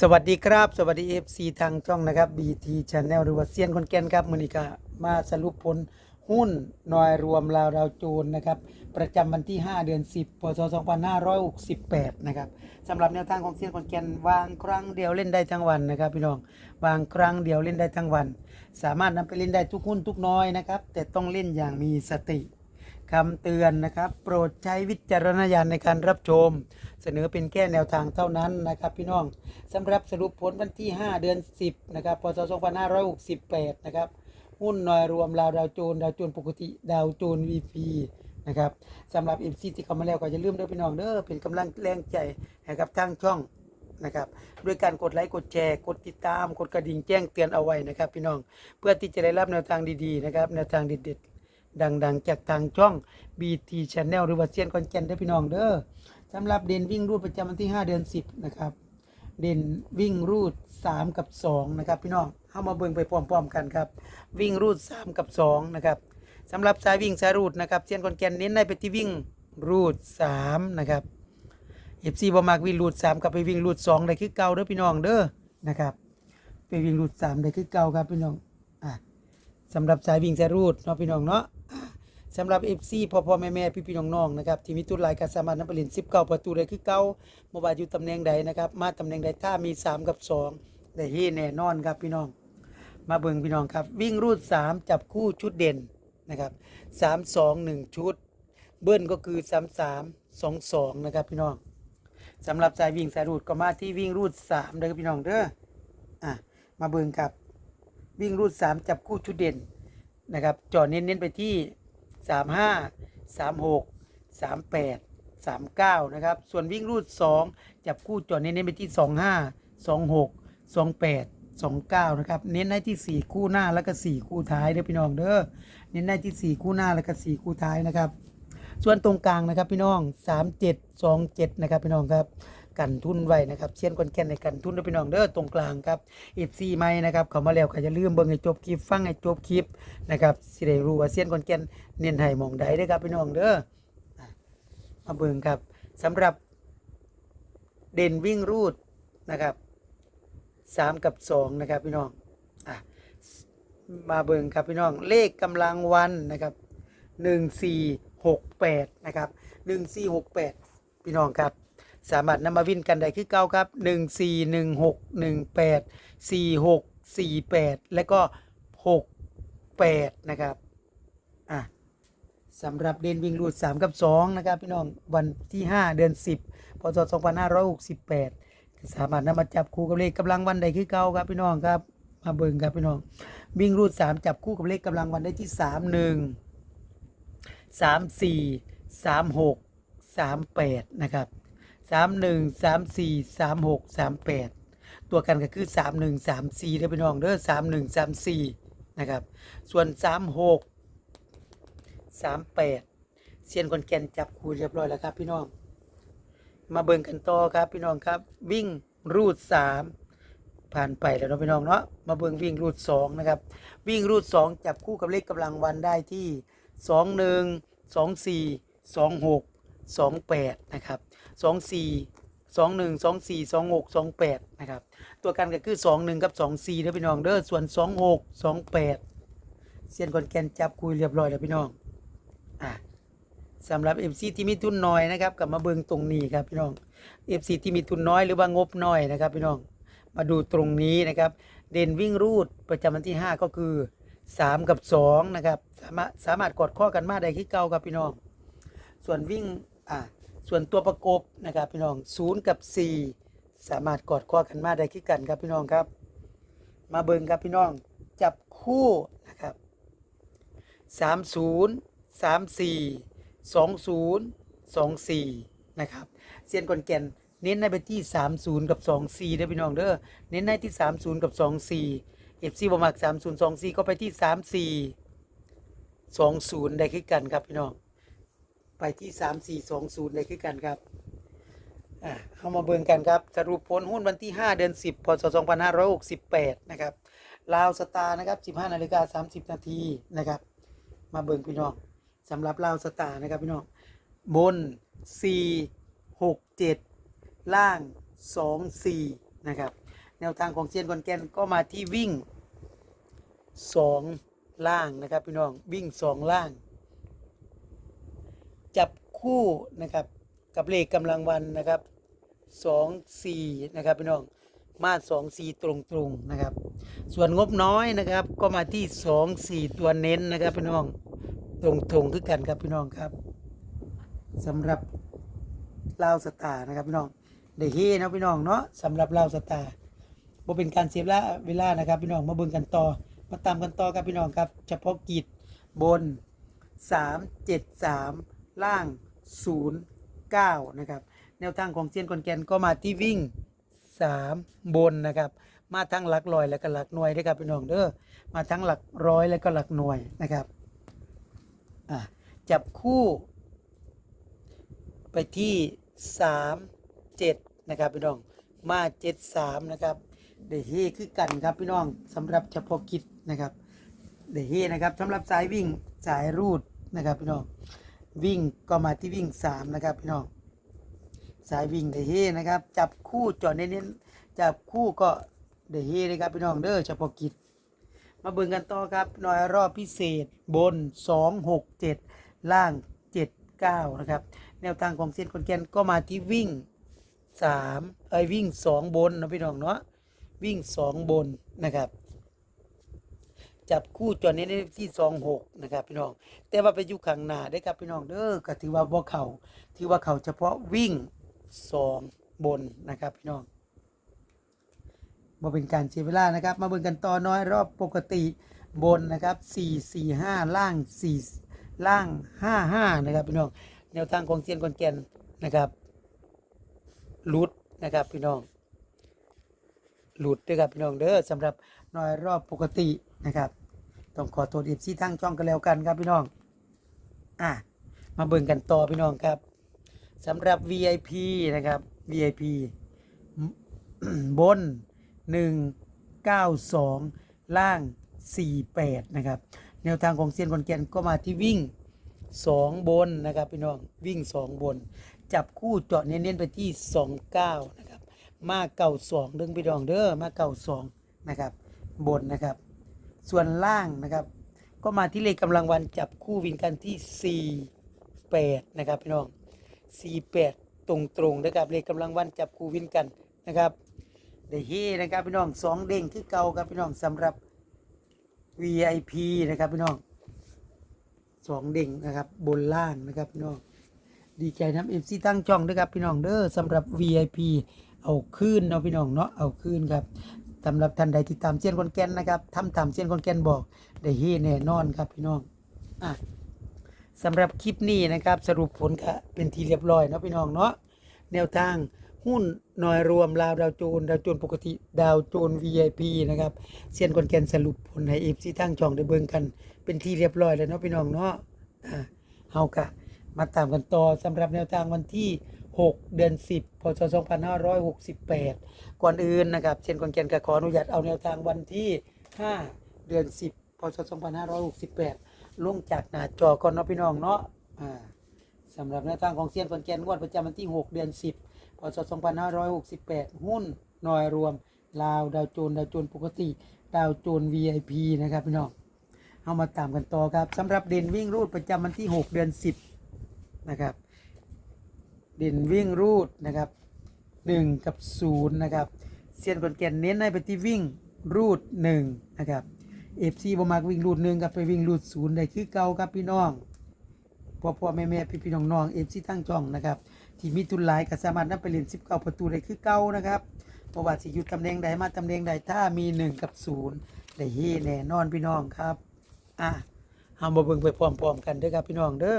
สวัสดีครับ สวัสดี FC ทางช่องนะครับ BT Channel หรือว่าเซียนคนแก่นครับมือนี้ก็มาสรุปผลหุ้นนอยรวมลาวดาวโจนนะครับ ประจำวันที่ 5 เดือน 10พศ2568 นะครับสำหรับแนวทางของเซียนคนแก่นวางครั้งเดียวเล่นได้ทั้งวันนะครับ พี่น้องวางครั้งเดียวเล่นได้ทั้งวัน สามารถนำไปเล่นได้ทุกหุ้นทุกน้อยนะครับ แต่ต้องเล่นอย่างมีสติ คำเตือนนะครับ โปรดใช้วิจารณญาณในการรับชม เสนอเป็นแค่แนวทางเท่านั้นนะครับ พี่น้องสำหรับสรุปผลวันที่ 5 เดือน 10 นะครับพศ2568 นะครับ หุ้นหน่อยรวมลาวดาวโจนดาวโจนปกติดาวโจน VP นะครับสำหรับ MC ที่เข้ามาแล้วก็อย่าลืมเด้อพี่น้องเด้อเป็นกำลังแรงใจให้กับทางช่องนะครับด้วยการกดไลค์กดแชร์ กดติดตาม กดกระดิ่งแจ้งเตือนเอาไว้นะครับ พี่น้องเพื่อที่จะได้รับแนวทางดีๆนะครับแนวทางเด็ดๆ ดังๆ จากทางช่อง BT Channel หรือว่าเซียนคอนเจนเด้อพี่น้องเด้อสำหรับเด่นวิ่งรูดประจำวันที่ 5 เดือน 10 นะครับ เด่นวิ่งรูด 3 กับ 2 นะครับ พี่น้องเข้ามาเบิ่งไปพร้อมๆกันครับ วิ่งรูด 3 กับ 2 นะครับสำหรับสายวิ่งสายรูดนะครับเซียนคอนเจนเน้นในไปที่วิ่งรูด 3 นะครับ FC บ่มักวิ่งรูด 3 กับไปวิ่งรูด 2 ได้คือเก่าเด้อพี่น้องเด้อนะครับไปวิ่งรูด3ได้คือเก่าครับพี่น้องอะสำหรับสายวิ่งสายรูดเนาะพี่น้องเนาะ สำหรับ FC พ่อพ่อแม่แม่พี่พี่น้องน้องนะครับที่มีตุนหลายก็สามารถนำไปเล่น10ประตูได้คือเก่าบ่ว่าอยู่ตำแหน่งใดนะครับ มาตำแหน่งใดถ้ามี 3 กับ 2 ได้เฮแน่นอนครับพี่น้อง มาเบิ่งพี่น้องครับ วิ่งรูด 3 จับคู่ชุดเด่นนะครับ3 2 1 ชุด เบิ้ลก็คือ 3 3 2 2 นะครับพี่น้องสำหรับสายวิ่งสายรูดก็มาที่วิ่งรูด3เด้อพี่น้องเด้ออะมาเบิ่งครับ วิ่งรูด 3 จับคู่ชุดเด่นนะครับจ่อเน้นๆไปที่ 35 36 38 39นะครับ ส่วนวิ่งรูด2จับคู่จ่อเน้นไปที่25 26 28 29นะครับ เน้นให้ที่4คู่หน้าแล้วก็4คู่ท้ายเด้อพี่น้องเด้อเน้นให้ที่4คู่หน้าแล้วก็4คู่ท้ายนะครับ ส่วนตรงกลางนะครับพี่น้อง3727นะครับพี่น้องครับ กันทุนไว้นะครับเชียนคนแก่นในกันทุนด้วยพี่น้องเด้อตรงกลางครับเอฟซีไม่นะครับเขามาแล้วก็อย่าลืมเบิ่งให้จบคลิปฟังให้จบคลิปนะครับสิได้รู้ว่าเชียนคนแก่นเน้นให้มองใดเด้อครับพี่น้องเด้อมาเบิ่งครับสำหรับเด่นวิ่งรูดนะครับสามกับสองนะครับพี่น้องอะมาเบิ่งครับพี่น้องเลขกำลังวันนะครับหนึ่งสี่หกแปดนะครับหนึ่งสี่หกแปดพี่น้องครับ สามารถนำมาวินกันได้คือเก้าครับหนึ่งสี่หนึ่งหกหนึ่งแปดสี่หกสี่แปดและก็หกแปดนะครับอะสำหรับเดนวิ่งรูดสามกับสองนะครับ พี่น้องวันที่ห้าเดือนสิบพศสองพันห้าร้อยหกสิบแปดสามารถนำมาจับคู่กับเลขกำลังวันได้คือเก้าครับพี่น้องครับ มาเบิ่งครับพี่น้องวิ่งรูดสามจับคู่กับเลขกำลังวันได้ที่สามหนึ่งสามสี่สามหกสามแปดนะครับ สามหนึ่งสามสี่สามหกสามแปดตัวกันก็คือสามหนึ่งสามสี่เด้อพี่น้องเด้อสามหนึ่งสามสี่นะครับ ส่วนสามหกสามแปดเซียนคนแกนจับคูเรียบร้อยแล้วครับพี่น้อง มาเบิ่งกันต่อครับพี่น้องครับ วิ่งรูดสามผ่านไปแล้วเนาะพี่น้องเนาะมาเบิ่งวิ่งรูดสองนะครับ วิ่งรูดสองจับคู่กับเลขกำลังวันได้ที่สองหนึ่งสองสี่สองหกสองแปดนะครับ สองสี่สองหนึ่งสองสี่สองหกสองแปดนะครับ ตัวกันก็คือสองหนึ่งกับสองสี่เด้อพี่น้องเด้อส่วนสองหกสองแปดเซียนคนแกนจับคุยเรียบร้อยแล้วพี่น้องอะสำหรับเอฟซีที่มีทุนน้อยนะครับกลับมาเบิงตรงนี้ครับพี่น้องเอฟซีที่มีทุนน้อยหรือว่างบน้อยนะครับพี่น้องมาดูตรงนี้นะครับ เด่นวิ่งรูดประจำวันที่ 5 ก็คือ 3 กับ2นะครับสามารถสามารถกดข้อกันมาได้ที่เก่าครับพี่น้อง ส่วนวิ่งอ่า ส่วนตัวประกบนะครับพี่น้อง0กับ 4 สามารถกดข้อกันมาได้ที่กันครับพี่น้องครับ มาเบิ่งครับพี่น้องจับคู่นะครับ 30 34 20 24 นะครับเซียนกอนแก่นเน้นในไปที่ 30 กับ 24เด้อพี่น้องเด้อเน้นในที่ 30 กับ 24 FC บ่มัก30 24 ก็ไปที่ 34 20 ได้คือกันครับพี่น้อง ไปที่ 34 20ได้คือกันครับอ่าเข้ามาเบิ่งกันครับ สรุปผลหุ้นวันที่ 5 เดือน 10พศ2568 นะครับลาวสตาร์นะครับ 15นาฬิกา30 นาทีนะครับ มาเบิ่งพี่น้องสำหรับลาวสตาร์นะครับพี่น้องบน 4 6 7 ล่าง 2 4 นะครับ แนวทางของเซียนคอนแกนก็มาที่วิ่งสองล่างนะครับพี่น้องวิ่งสองล่าง จับคู่นะครับ กับเลขกำลังวันนะครับสองสี่นะครับพี่น้องมาสองสี่ตรงตรงนะครับ ส่วนงบน้อยนะครับ ก็มาที่สองสี่ตัวเน้นนะครับพี่น้องตรงตรงคือกันครับพี่น้องครับสำหรับลาวสตาร์นะครับพี่น้องได้เฮเนะพี่น้องเนาะสำหรับลาวสตาร์บ่เป็นการเสียลาเวลานะครับพี่น้องมาเบิ่งกันต่อมาตามกันต่อครับพี่น้องครับ เฉพาะกิจบน 373 ล่าง 09 นะครับ แนวทางของเซียนคอนแกนก็มาที่วิ่ง 3 บนนะครับ มาทั้งหลักร้อยและก็หลักหน่วยด้วยครับพี่น้องเด้อมาทั้งหลักร้อยและก็หลักหน่วยนะครับอะจับคู่ ไปที่ 3 7 นะครับพี่น้องมา 73 นะครับเดเฮคือกันครับพี่น้องสำหรับเฉพาะกิจนะครับเดเฮนะครับสำหรับสายวิ่งสายรูดนะครับพี่น้อง วิ่งก็มาที่วิ่งสามนะครับพี่น้องสายวิ่งเดเฮนะครับ จับคู่จอดเน้นๆจับคู่ก็เดเฮนะครับพี่น้องเด้อเฉพาะกิจ มาเบิ่งกันต่อครับหน่อยรอบพิเศษบน 2 6 7 ล่าง 7 9 นะครับ แนวทางของเซียนคนแกนก็มาที่วิ่ง3เอ้ยวิ่ง 2 บนนะพี่น้องเนาะวิ่ง 2 บนนะครับ จับคู่จอเน้นที่สองหกนะครับพี่น้อง แต่ว่าไปอยู่ข้างหน้าได้ครับพี่น้องเด้อก็ถือว่าบ่เขาถือว่าเขาเฉพาะวิ่งสองบนนะครับพี่น้องบ่เป็นการเสียเวลานะครับ มาเบิ่งกันต่อน้อยรอบปกติบนนะครับสี่สี่ห้าล่างสี่ล่างห้าห้านะครับพี่น้องแนวทางของเซียนกอนแกนนะครับลุดนะครับพี่น้อง หลุดด้วยครับพี่น้องเด้อสำหรับน้อยรอบปกตินะครับ ต้องขอโทษเอฟซีทั้งช่องกันแล้วกันครับพี่น้อง อะมาเบิ่งกันต่อพี่น้องครับสำหรับ VIP นะครับ VIP บน 192 ล่าง 48 นะครับ แนวทางของเซียนคอนแกนก็มาที่วิ่ง 2 บนนะครับพี่น้องวิ่ง 2 บน จับคู่เจาะเน้นๆไปที่ 29นะ มาเก่าสองเด้งพี่น้องเด้อมาเก่าสองนะครับ บนนะครับ ส่วนล่างนะครับ ก็มาที่เลขกำลังวันจับคู่วินกันที่ 4 8 นะครับพี่น้อง 4 8 ตรงตรงนะครับเลขกำลังวันจับคู่วินกันนะครับได้เฮนะครับพี่น้องสองเด้งคือเก่าครับพี่น้องสำหรับ VIP นะครับพี่น้องสองเด้งนะครับบนล่างนะครับพี่น้องดีใจน้ำเอฟซีตั้งช่องด้วยครับพี่น้องเด้อสำหรับ VIP เอาคืนเนาะพี่น้องเนาะเอาคืนครับสำหรับท่านใดที่ตามเซียนคนแก่นนะครับทำตามเซียนคนแก่นบอกได้เฮแน่นอนครับพี่น้องอะสำหรับคลิปนี้นะครับ สรุปผลก็เป็นทีเรียบร้อยเนาะพี่น้องเนาะแนวทางหุ้นหน่อยรวมลาวดาวโจนดาวโจนปกติดาวโจน VIP นะครับเซียนคนแกนสรุปผลให้เอฟซีทั้งช่องได้เบิ่งกัน เป็นที่เรียบร้อยแล้วเนาะพี่น้องเนาะอ่าเฮากะมาตามกันต่อสำหรับแนวทางวันที่ 6 เดือน 10พศ2568 ก่อนอื่นนะครับ เช่นคนแกนก็ขออนุญาตเอาแนวทางวันที่ 5 เดือน 10พศ2568 ลงจากหน้าจอก่อนเนาะพี่น้องเนาะอ่าสำหรับแนวทางของเซียนคนแกนงวดประจำวันที่ 6 เดือน 10พศ2568 หุ้นหน่วยรวมลาวดาวโจนดาวโจนปกติ ดาวโจน VIP นะครับพี่น้องเอามาตามกันต่อครับสำหรับเด่นวิ่งรูดประจำวันที่ 6 เดือน 10 นะครับ เด่นวิ่งรูดนะครับ 1 กับ 0 นะครับเซียนคนแก่นเน้นให้ไปที่วิ่งรูด 1 นะครับเอฟซีบมักวิ่งรูด1กับไปวิ่งรูด0ได้คือเก่าครับพี่น้องพ่อพ่อแม่แม่พี่พี่น้องน้องเอฟซีตั้งจ่องนะครับที่มีทุนหลายก็สามารถนำไปเล่น19ประตูได้คือเก่านะครับเพระว่าสิยู่ตำแหน่งใดมาตำแหน่งใดถ้ามี1กับ0ได้เฮแน่นอนพี่น้องครับอะเฮามาเบิ่งไปพร้อมๆกันเด้อครับพี่น้องเด้อ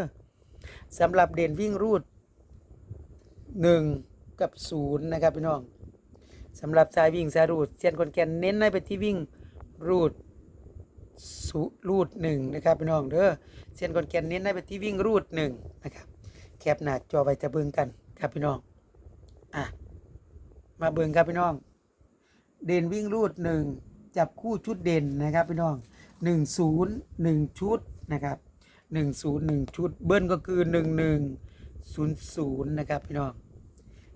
สำหรับเด่นวิ่งรูด 1 กับ 0 นะครับพี่น้องสำหรับสายวิ่งสายรูดเซียนคนแก่นเน้นให้ไปที่วิ่งรูดสุรูด1นะครับพี่น้องเด้อเซียนคนแก่นเน้นให้ไปที่วิ่งรูด1นะครับแคปหนาจอไว้จะเบิ่งกันครับพี่น้องอะมาเบิ่งครับพี่น้อง เด่นวิ่งรูดหนึ่งจับคู่ชุดเด่นนะครับพี่น้องหนึ่งศูนย์หนึ่งชุดนะครับหนึ่งศูนย์หนึ่งชุด เบิ้ลก็คือหนึ่งหนึ่งศูนย์ศูนย์นะครับพี่น้อง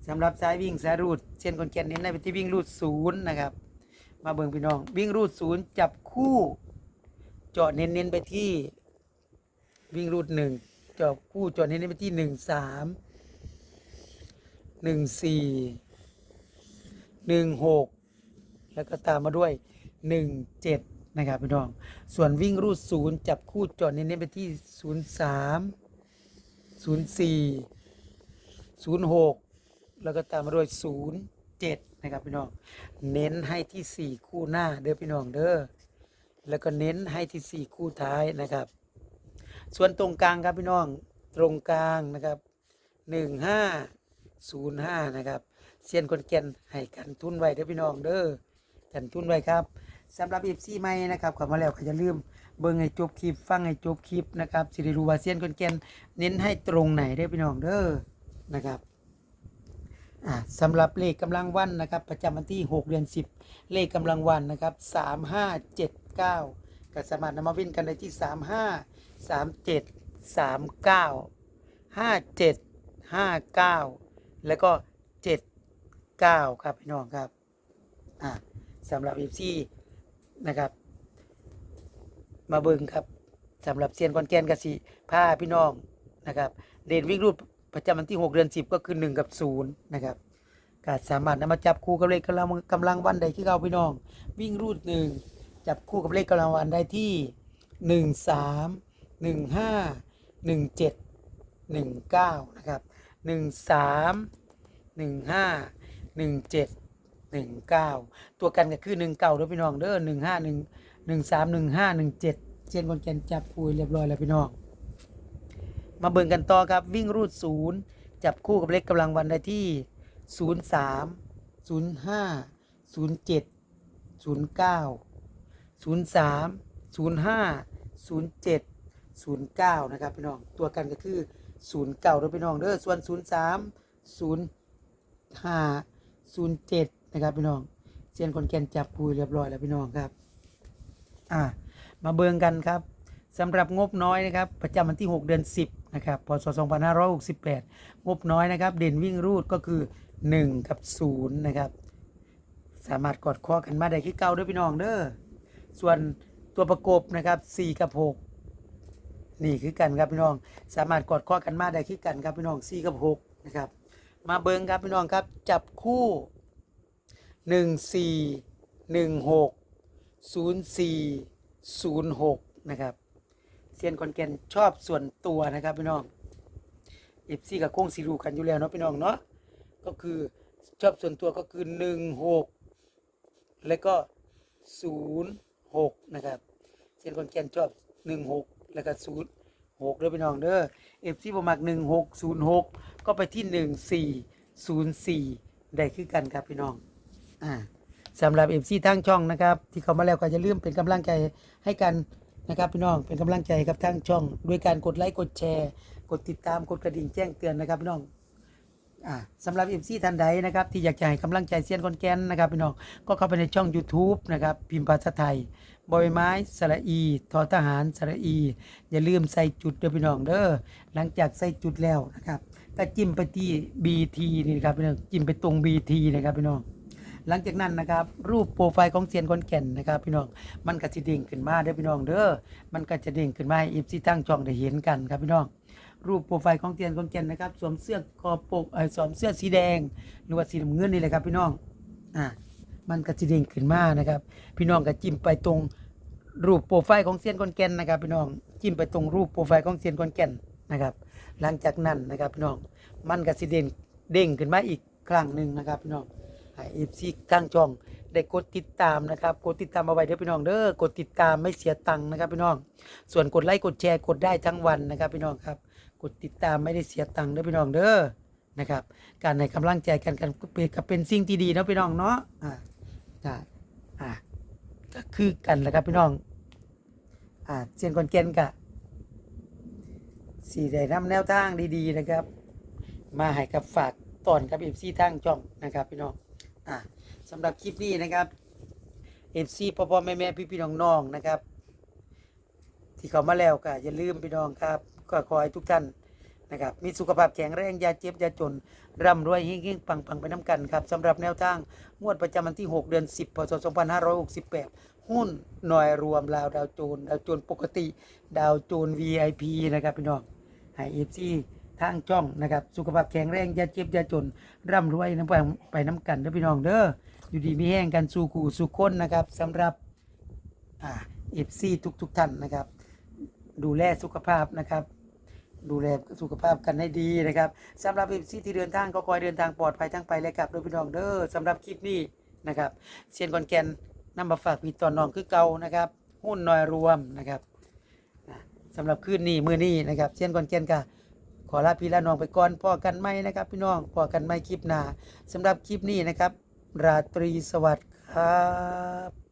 สำหรับสายวิ่งสายรูดเส้นคนแก่นเน้นในไปที่วิ่งรูดศูนย์นะครับ มาเบิ่งพี่น้อง วิ่งรูดศูนย์จับคู่เจาะเน้นๆไปที่วิ่งรูดหนึ่งเจาะคู่เจาะเน้นๆไปที่หนึ่งสามหนึ่งสี่หนึ่งหกแล้วก็ตามมาด้วยหนึ่งเจ็ดนะครับพี่น้อง ส่วนวิ่งรูดศูนย์จับคู่เจาะเน้นๆไปที่ศูนย์สามศูนย์สี่ศูนย์หก แล้วก็ตามมาด้วยศูนย์เจ็ดนะครับพี่น้อง เน้นให้ที่สี่คู่หน้าเด้อพี่น้องเด้อ แล้วก็เน้นให้ที่สี่คู่ท้ายนะครับ ส่วนตรงกลางครับพี่น้อง ตรงกลางนะครับหนึ่งห้าศูนย์ห้านะครับเซียนคนแก่นให้กันทุนไว้เด้อพี่น้องเด้อกันทุนไว้ครับสำหรับเอฟซีใหม่นะครับข้ามาแล้วก็อย่าลืมเบิ่งให้จบคลิปฟังให้จบคลิปนะครับสิได้รู้ว่าเซียนคนแก่นเน้นให้ตรงไหนเด้อพี่น้องเด้อนะครับ อ่าสำหรับเลขกำลังวันนะครับ ประจำวันที่ 6 เดือน 10 เลขกำลังวันนะครับ 3 5 7 9ก็สามารถนำมาวิ่งกันได้ที่ 3 5 3 7 3 9 5 7 5 9 แล้วก็ 7 9 ครับพี่น้องครับอ่าสำหรับ FC นะครับ มาเบิ่งครับสำหรับเซียนคอนแกนกสิผ้าพี่น้องนะครับเดนวิ่งรูด ประจำวันที่ 6 เดือน 10 ก็คือ 1 กับ 0 นะครับก็สามารถนำมาจับคู่กับเลขกำลังกำลังวันใดที่เราพี่น้อง วิ่งรูด 1 จับคู่กับเลขกำลังวันได้ที่ 1 3 1 5 1 7 1 9 นะครับ 1 3 1 5 1 7 1 9 ตัวกันก็คือ1 9ด้วยพี่น้องเด้อ1 5 1 1 3 1 5 1 7เช่นคนแกนจับคุยเรียบร้อยแล้วพี่น้อง มาเบิ่งกันต่อครับวิ่งรูดศูนย์จับคู่กับเลขกำลังวันได้ที่ 0 3 0 5 0 7 0 9 0 3 0 5 0 7 0 9 นะครับพี่น้องตัวกันก็คือ 0 9ด้วยพี่น้องเด้อส่วน 0 3 0 5 0 7 นะครับพี่น้องเซียนคนแกนจับคุยเรียบร้อยแล้วพี่น้องครับ อ่ามาเบิ่งกันครับ สำหรับงบน้อยนะครับ ประจำวันที่ 6 เดือน 10 นะครับ พศ 2568 งบน้อยนะครับ เด่นวิ่งรูดก็คือ 1 กับ 0 นะครับ สามารถกอดข้อกันมาได้คือเก่าด้วยพี่น้องเด้อส่วนตัวประกบนะครับ 4 กับ 6 นี่คือกันครับพี่น้อง สามารถกอดข้อกันมาได้คือกันครับพี่น้อง 4 กับ 6 นะครับ มาเบิงครับพี่น้องครับ จับคู่ 1 4 1 6 04 06 นะครับ ซียนคอนแกนชอบส่วนตัวนะครับพี่น้องเอฟซีกับโค้งสีรูกันอยู่แล้วเนาะพี่น้องเนาะก็คือชอบส่วนตัวก็คือ16แล้วก็06นะครับเซียนคอนแกนชอบ16แล้วก็06ด้วยพี่น้องเด้อเอฟซีประมัก1606ก็ไปที่1404ได้คือกันครับพี่น้องอ่าสำหรับเอฟซีทางช่องนะครับ ที่เขามาแล้วก็อย่าลืมเป็นกำลังใจให้กัน นะครับพี่น้องเป็นกำลังใจกับทางช่องด้วยการกดไลค์กดแชร์ กดติดตามกดกระดิ่งแจ้งเตือนนะครับพี่น้องอ่าสำหรับเอฟซีท่านใดนะครับที่อยากจะให้กำลังใจเซียนคนแกนนะครับพี่น้องก็เข้าไปในช่อง YouTube นะครับพิมพ์ภาษาไทยบอยไม้สระอีทอทหารสระอี อย่าลืมใส่จุดเด้อพี่น้องเด้อหลังจากใส่จุดแล้วนะครับก็จิ้มไปที่ BT นี่นะครับพี่น้องจิ้มไปตรง BT นะครับพี่น้อง หลังจากนั้นนะครับ รูปโปรไฟล์ของเซียนคนแก่นนะครับ พี่น้องมันก็จะเด้งขึ้นมาเด้อพี่น้องเด้อมันก็จะเด้งขึ้นมาอีฟซีตั้งช่องได้เห็นกันครับพี่น้องรูปโปรไฟล์ของเซียนคนแก่นนะครับสวมเสื้อคอปกเออสวมเสื้อสีแดงหรือว่าสีน้ำเงินนี่แหละครับ พี่น้องอ่ามันก็จะเด้งขึ้นมานะครับ พี่น้องก็จิ้มไปตรงรูปโปรไฟล์ของเซียนคนแก่นนะครับ พี่น้องจิ้มไปตรงรูปโปรไฟล์ของเซียนคนแก่นนะครับ หลังจากนั้นนะครับพี่น้องมันก็จะเด้งเด้งขึ้นมาอีกครั้งหนึ่งนะครับพี่น้อง เอฟซีทางช่องได้กดติดตามนะครับกดติดตามเอาไว้เด้อพี่น้องเด้อกดติดตามไม่เสียตังค์นะครับพี่น้อง ส่วนกดไลค์กดแชร์กดได้ทั้งวันนะครับพี่น้องครับ กดติดตามไม่ได้เสียตังค์เด้อพี่น้องเด้อนะครับการให้กำลังใจกันกันก็เป็นก็เป็นสิ่งที่ดีเนาะพี่น้องเนาะอ่าอ่าอ่าก็คือกันแหละครับพี่น้องอ่าเซียนคอนเกนกะสี่ได้นำแนวทางดีๆนะครับ มาให้กับฝากตอนกับเอฟซีทางช่องนะครับพี่น้อง อ่าสำหรับคลิปนี้นะครับเอฟซีพ่อพ่อแม่แม่พี่พี่น้องน้องนะครับ ที่เขามาแล้วก็อย่าลืมพี่น้องครับ ก็ขอให้ทุกท่านนะครับมีสุขภาพแข็งแรงอย่าเจ็บอย่าจน ร่ำรวยเฮงๆ ปังๆ ไปน้ำกันครับสำหรับแนวทางงวดประจำวันที่ 6 เดือน 10พศ2568 หุ้นหน่วยรวมลาวดาวโจน ดาวโจนปกติ ดาวโจน VIP นะครับพี่น้องให้เอฟซี ทางช่องนะครับ สุขภาพแข็งแรงอย่าเจ็บอย่าจน ร่ำรวยน้ำไปไปน้ำกันเด้อพี่น้องเด้ออยู่ดีมีแห้งกันสู่ขู่สู่คนนะครับสำหรับอ่าเอฟซีทุกทุกท่านนะครับ ดูแลสุขภาพนะครับดูแลสุขภาพกันให้ดีนะครับสำหรับเอฟซีที่เดินทางก็คอยเดินทางปลอดภัยทั้งไปและกลับโดยพี่น้องเด้อสำหรับคลิปนี้นะครับเซียนคอนแกนนำมาฝากพี่ตอนน้องคือเก่านะครับ หุ้นน้อยรวมนะครับสำหรับคืนนี้มือนี้นะครับเซียนคอนแกนก็ ขอลาพี่ลาน้องไปก่อนพอกันไหมนะครับ พี่น้องพอกันไหมคลิปหน้าสำหรับคลิปนี้นะครับ ราตรีสวัสดิ์ครับ